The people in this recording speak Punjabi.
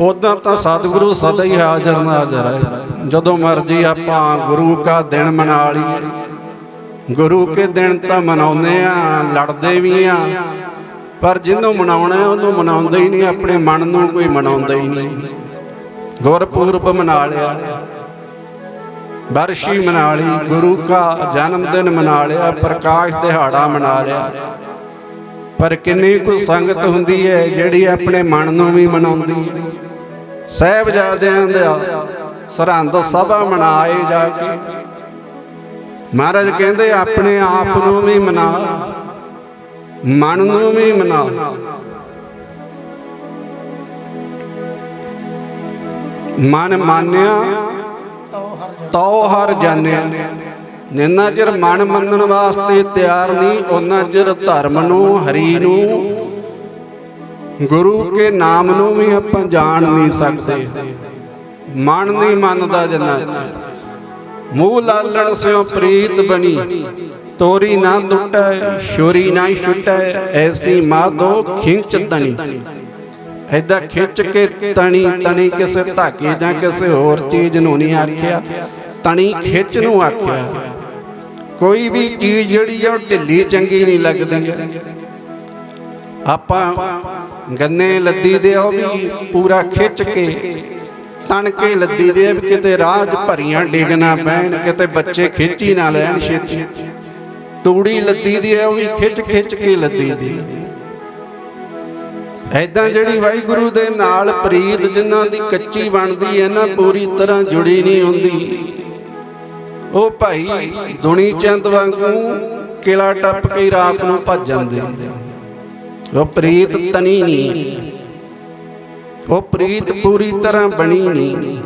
ਉਦਾਂ ਤਾਂ ਸਤਿਗੁਰੂ ਸਦਾ ਹੀ ਹਾਜ਼ਰ ਨਾਜ਼ਰ ਹੈ। ਜਦੋਂ ਮਰਜ਼ੀ ਆਪਾਂ ਗੁਰੂ ਕਾ ਦਿਨ ਮਨਾ ਲਈ ਗੁਰੂ ਕੇ ਦਿਨ ਤਾਂ ਮਨਾਉਂਦੇ ਆ, ਲੜਦੇ ਵੀ ਆ। ਪਰ ਜਿਹਨੂੰ ਮਨਾਉਣਾ ਉਹਨੂੰ ਮਨਾਉਂਦੇ ਹੀ ਨਹੀਂ, ਆਪਣੇ ਮਨ ਨੂੰ ਕੋਈ ਮਨਾਉਂਦਾ ਹੀ ਨਹੀਂ। ਗੁਰਪੁਰਬ ਮਨਾ ਲਿਆ, ਬਰਸ਼ੀ ਮਨਾ ਲਈ, ਗੁਰੂ ਕਾ ਜਨਮ ਦਿਨ ਮਨਾ ਲਿਆ, ਪ੍ਰਕਾਸ਼ ਦਿਹਾੜਾ ਮਨਾ ਲਿਆ। ਪਰ ਕਿੰਨੀ ਕੁ ਸੰਗਤ ਹੁੰਦੀ ਹੈ, ਜਿਹੜੀ ਆਪਣੇ ਮਨ ਨੂੰ ਵੀ ਮਨਾਉਂਦੀ। ਹੈ ਸਹਿਬਜ਼ਾਦਿਆਂ ਦਾ ਸਰਹੰਦ ਸਭਾ ਮਨਾਏ ਜਾ ਕੇ। ਮਹਾਰਾਜ ਕਹਿੰਦੇ, ਆਪਣੇ ਆਪ ਨੂੰ ਵੀ ਮਨਾ, ਮਨ ਨੂੰ ਵੀ ਮਨਾ। ਮਨ ਮਾਨਿਆ, ਤਉ ਹਰ ਜਾਣਿਆ। ਜਿੰਨਾ ਚਿਰ ਮਨ ਮੰਨਣ ਵਾਸਤੇ ਤਿਆਰ ਨਹੀਂ ਉਹਨਾਂ ਚਿਰ ਧਰਮ ਨੂੰ, ਹਰੀ ਨੂੰ ਗੁਰੂ ਕੇ ਨਾਮ ਨੂੰ ਵੀ ਆਪਾਂ ਜਾਣ ਨਹੀਂ ਸਕਦੇ। ਮਨ ਨਹੀਂ ਮੰਨਦਾ ਜਿੰਨਾ। ਮੂਹ ਲਾਲਣ ਸਿਓ ਪ੍ਰੀਤ ਬਣੀ। ਤੋਰੀ ਨਾ ਟੁੱਟੈ ਸ਼ੋਰੀ ਨਾ ਛੁੱਟੈ, ਐਸੀ ਮਾਧੋ ਖਿੰਚ ਤਣੀ। ਐਦਾਂ ਖਿੱਚ ਕੇ ਤਣੀ ਤਣੀ ਕਿਸੇ ਧਾਗੇ ਜਾਂ ਕਿਸੇ ਹੋਰ ਚੀਜ਼ ਨੂੰ ਨਹੀਂ ਆਖਿਆ। ਤਣੀ ਖਿੱਚ ਨੂੰ ਆਖਿਆ। ਕੋਈ ਵੀ ਚੀਜ਼ ਜਿਹੜੀ ਆ ਉਹ ਢਿੱਲੀ ਚੰਗੀ ਨਹੀਂ ਲੱਗਦੀ। ਆਪਾਂ ਗੰਨੇ ਲੱਦੀ ਦੇ ਉਹ ਵੀ ਪੂਰਾ ਖਿੱਚ ਕੇ ਤਣ ਕੇ ਲੱਦੀ ਦੇ ਵੀ ਕਿਤੇ ਰਾਜ ਭਰੀਆਂ ਡਿੱਗ ਪੈਣ, ਕਿਤੇ ਬੱਚੇ ਖਿੱਚੀ ਨਾ ਲੈਣ ਛੇਤੀ। ਤੂੜੀ ਲੱਦੀ ਦੀ ਉਹ ਵੀ ਖਿੱਚ ਖਿੱਚ ਕੇ ਲੱਦੀ ਦੀ। ਐਦਾਂ ਜਿਹੜੀ ਵਾਹਿਗੁਰੂ ਦੇ ਨਾਲ ਪ੍ਰੀਤ ਜਿਨ੍ਹਾਂ ਦੀ ਕੱਚੀ ਬਣਦੀ ਹੈ ਨਾ, ਪੂਰੀ ਤਰ੍ਹਾਂ ਜੁੜੀ ਨਹੀਂ ਹੁੰਦੀ। ਉਹ ਭਾਈ ਦੁਨੀ ਚੰਦ ਵਾਂਗੂ ਕਿਲਾ ਟੱਪ ਕੇ ਰਾਤ ਨੂੰ ਭੱਜ ਜਾਂਦੇ। ਉਹ ਪ੍ਰੀਤ ਤਨੀ ਨਹੀਂ ਉਹ ਪ੍ਰੀਤ ਪੂਰੀ ਤਰ੍ਹਾਂ ਬਣੀ ਨਹੀਂ